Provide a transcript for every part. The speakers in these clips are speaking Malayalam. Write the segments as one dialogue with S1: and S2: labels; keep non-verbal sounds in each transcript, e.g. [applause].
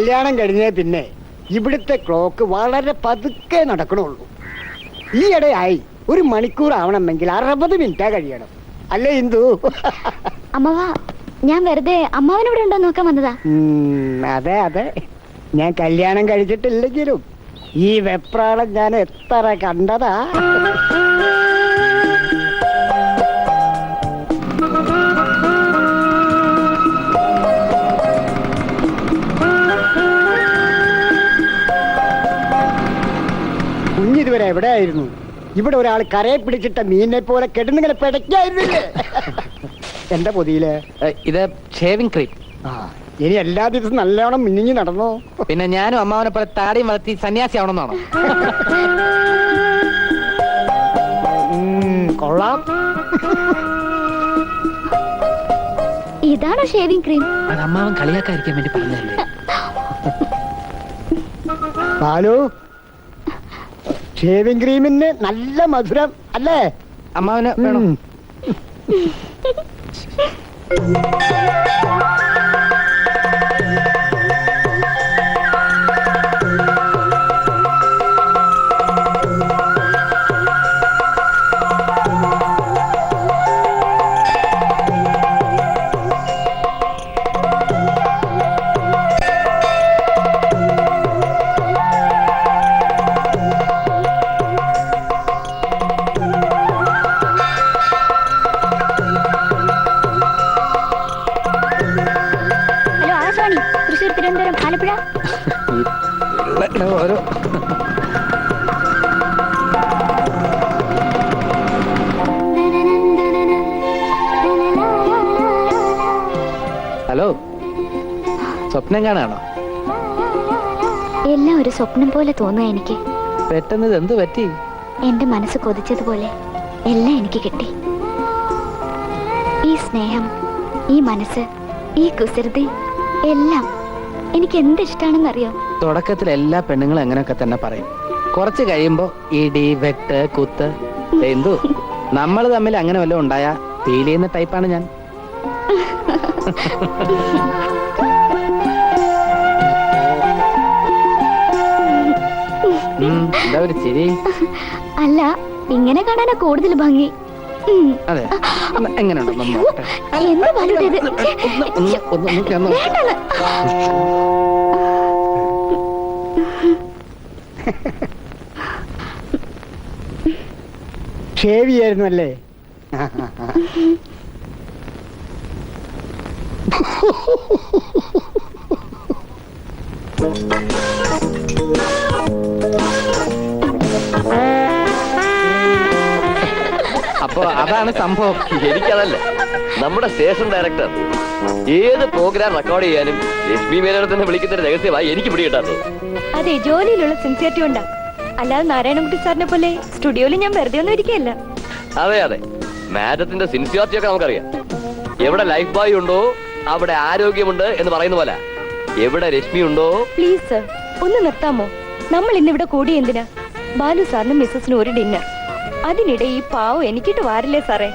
S1: കല്യാണം കഴിഞ്ഞേ പിന്നെ ഇവിടുത്തെ ക്ലോക്ക് വളരെ പതുക്കെ നടക്കണുള്ളൂ. ഈയിടെയായി ഒരു മണിക്കൂർ ആവണമെങ്കിൽ അറുപത് മിനിറ്റാ കഴിയണം. അല്ലേ ഇന്ദു?
S2: അമ്മവാ ഞാൻ വെറുതെ അമ്മാവനിവിടെ ഉണ്ടോ നോക്കാൻ വന്നതാ?
S1: അതെ അതെ. ഞാൻ കല്യാണം കഴിച്ചിട്ടില്ലെങ്കിലും ഈ വെപ്രാളം ഞാൻ എത്ര കണ്ടതാ? കുഞ്ഞിതുവരെ എവിടെയായിരുന്നു ഇവിടെ ഒരാൾ കരയെ പിടിച്ചിട്ട മീനെ പോലെ കെടുന്നിങ്ങനെ പിടയ്ക്കായിരുന്നില്ലേ? [laughs] എന്റെ
S3: പൊതിയിൽ? ഇത് ഷേവിംഗ് ക്രീം.
S1: ആ ഇനി എല്ലാ ദിവസവും നല്ലോണം മിന്നിഞ്ഞു നടന്നോ?
S3: പിന്നെ ഞാനും അമ്മാവനെ പോലെ താടിയും വളർത്തി സന്യാസി ആവണമെന്നാണോ?
S1: ഉം, കൊള്ളാം.
S2: ഇതാണോ ഷേവിംഗ് ക്രീം?
S3: അത് അമ്മാവൻ കളിയാക്കാതിരിക്കാൻ വേണ്ടി പറഞ്ഞല്ലേ
S1: ബാലു ഷേവിംഗ് ക്രീമിന് നല്ല മധുരം അല്ലേ
S3: അമ്മാവന് വേണോ. [laughs]
S2: ആലപ്പുഴ
S3: ഓരോ ഹലോ സ്വപ്നം കാണാണോ?
S2: എല്ലാം ഒരു സ്വപ്നം പോലെ തോന്നുക എനിക്ക്.
S3: പെട്ടെന്ന് എന്ത് പറ്റി?
S2: എന്റെ മനസ്സ് കൊതിച്ചതുപോലെ എല്ലാം എനിക്ക് കിട്ടി. ഈ സ്നേഹം ഈ മനസ്സ് ഈ കുസൃതി എല്ലാം എനിക്ക് എന്ത് ഇഷ്ടമാണെന്നറിയോ
S3: തുടക്കത്തിൽ എല്ലാ പെണ്ണുങ്ങളും അങ്ങനെയൊക്കെ തന്നെ പറയും. കുറച്ച് കഴിയുമ്പോ ഇടി വെട്ട് കുത്ത്. എന്തു? നമ്മൾ തമ്മിൽ അങ്ങനെ വല്ലതും ഉണ്ടായ തീലിയുന്ന ടൈപ്പാണ് ഞാൻ. എന്താ ഒരു ചിരി?
S2: അല്ല ഇങ്ങനെ കാണാനാ കൂടുതൽ ഭംഗി.
S3: അതെ. ഒന്ന്? ഒന്ന് ഒന്ന് ഒന്ന് ഒന്ന്
S1: ഷേവ് ചെയ്യായിരുന്നു അല്ലേ
S3: അപ്പൊ അതാണ് സംഭവം.
S4: എനിക്കതല്ല. നമ്മുടെ സ്റ്റേഷൻ ഡയറക്ടർ ഏത് പ്രോഗ്രാം റെക്കോർഡ് ചെയ്യാനും ലക്ഷ്മി മേനോനെ തന്നെ വിളിക്കുന്ന ഒരു രഹസ്യമായി എനിക്ക് പിടികിട്ടാത്തത്.
S5: അതെ ജോലിയിലുള്ള സിൻസിയറിറ്റി ഉണ്ടാ അല്ലാതെ നാരായണൻകുട്ടി സാറിനെ പോലെ സ്റ്റുഡിയോയിൽ ഞാൻ വെറുതെ ഒന്നും ഇരിക്കുകയല്ല.
S4: അതെ അതെ. മാഡത്തിന്റെ സിൻസിയോറിറ്റി ഒക്കെ നമുക്കറിയാം. എവിടെ ലൈഫ് ബോയ് ഉണ്ടോ അവിടെ ആരോഗ്യമുണ്ട് എന്ന് പറയുന്ന പോലെ. എവിടെ രശ്മി ഉണ്ടോ?
S5: പ്ലീസ് സർ ഒന്ന് നിർത്താമോ? നമ്മൾ ഇന്നിവിടെ കൂടി എന്തിനാ? ബാലു സാറിനും മിസ്സസിനും ഒരു ഡിന്നർ. അതിനിടെ ഈ പാവം എനിക്കിട്ട് വാരില്ലേ സാറേ?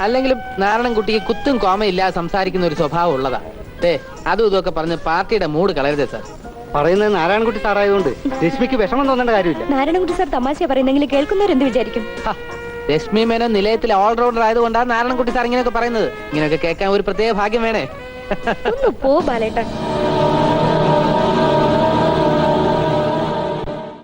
S3: അല്ലെങ്കിലും നാരായണൻകുട്ടിക്ക് കുത്തും കോമയില്ലാതെ സംസാരിക്കുന്ന ഒരു സ്വഭാവം ഉള്ളതാ. ദേ അതും ഇതൊക്കെ പറഞ്ഞ് പാർട്ടിയുടെ മൂഡ് കളയരുതേ സാർ.
S1: പറയുന്നത് നാരായണൻകുട്ടി സാറായതുകൊണ്ട് രശ്മിക്ക് വിഷമം തോന്നേണ്ട കാര്യമില്ല.
S5: നാരായണൻകുട്ടി സാർ തമാശ പറയുന്നെങ്കിൽ കേൾക്കുന്നവരെന്ത് വിചാരിക്കും?
S3: ഹ, രശ്മി മേനോൻ നിലയത്തിലെ ഓൾറൗണ്ടർ ആയതുകൊണ്ടാണ് നാരായണൻകുട്ടി സാർ ഇങ്ങനെയൊക്കെ പറയുന്നത്. ഇങ്ങനെയൊക്കെ കേൾക്കാൻ ഒരു പ്രത്യേക ഭാഗ്യം വേണേ.
S5: ഒന്ന് പോ ബാലേട്ടൻ.